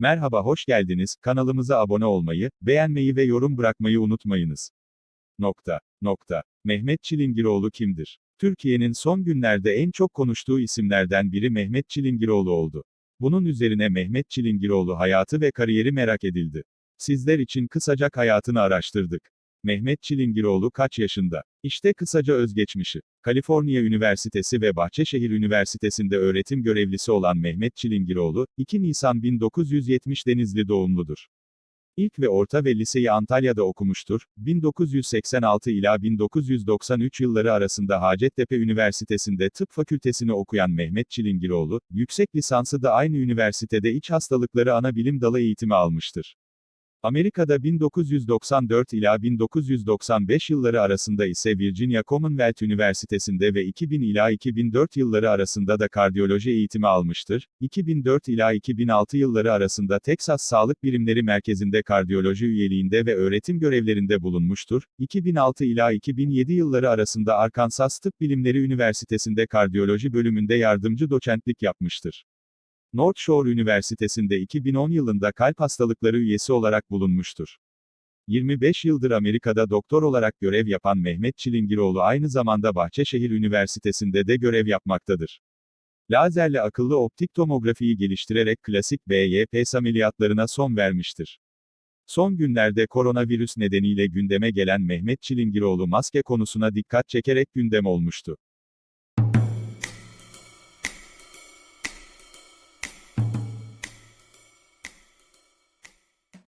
Merhaba hoş geldiniz, kanalımıza abone olmayı, beğenmeyi ve yorum bırakmayı unutmayınız. Nokta. Nokta. Mehmet Çilingiroğlu kimdir? Türkiye'nin son günlerde en çok konuştuğu isimlerden biri Mehmet Çilingiroğlu oldu. Bunun üzerine Mehmet Çilingiroğlu hayatı ve kariyeri merak edildi. Sizler için kısacak hayatını araştırdık. Mehmet Çilingiroğlu kaç yaşında? İşte kısaca özgeçmişi. Kaliforniya Üniversitesi ve Bahçeşehir Üniversitesi'nde öğretim görevlisi olan Mehmet Çilingiroğlu, 2 Nisan 1970 Denizli doğumludur. İlk ve orta ve liseyi Antalya'da okumuştur. 1986 ila 1993 yılları arasında Hacettepe Üniversitesi'nde tıp fakültesini okuyan Mehmet Çilingiroğlu, yüksek lisansı da aynı üniversitede iç hastalıkları ana bilim dalı eğitimi almıştır. Amerika'da 1994 ila 1995 yılları arasında ise Virginia Commonwealth Üniversitesi'nde ve 2000 ila 2004 yılları arasında da kardiyoloji eğitimi almıştır. 2004 ila 2006 yılları arasında Texas Sağlık Bilimleri Merkezi'nde kardiyoloji üyeliğinde ve öğretim görevlerinde bulunmuştur. 2006 ila 2007 yılları arasında Arkansas Tıp Bilimleri Üniversitesi'nde kardiyoloji bölümünde yardımcı doçentlik yapmıştır. North Shore Üniversitesi'nde 2010 yılında kalp hastalıkları üyesi olarak bulunmuştur. 25 yıldır Amerika'da doktor olarak görev yapan Mehmet Çilingiroğlu aynı zamanda Bahçeşehir Üniversitesi'nde de görev yapmaktadır. Lazerle akıllı optik tomografiyi geliştirerek klasik BYPS ameliyatlarına son vermiştir. Son günlerde koronavirüs nedeniyle gündeme gelen Mehmet Çilingiroğlu maske konusuna dikkat çekerek gündem olmuştu.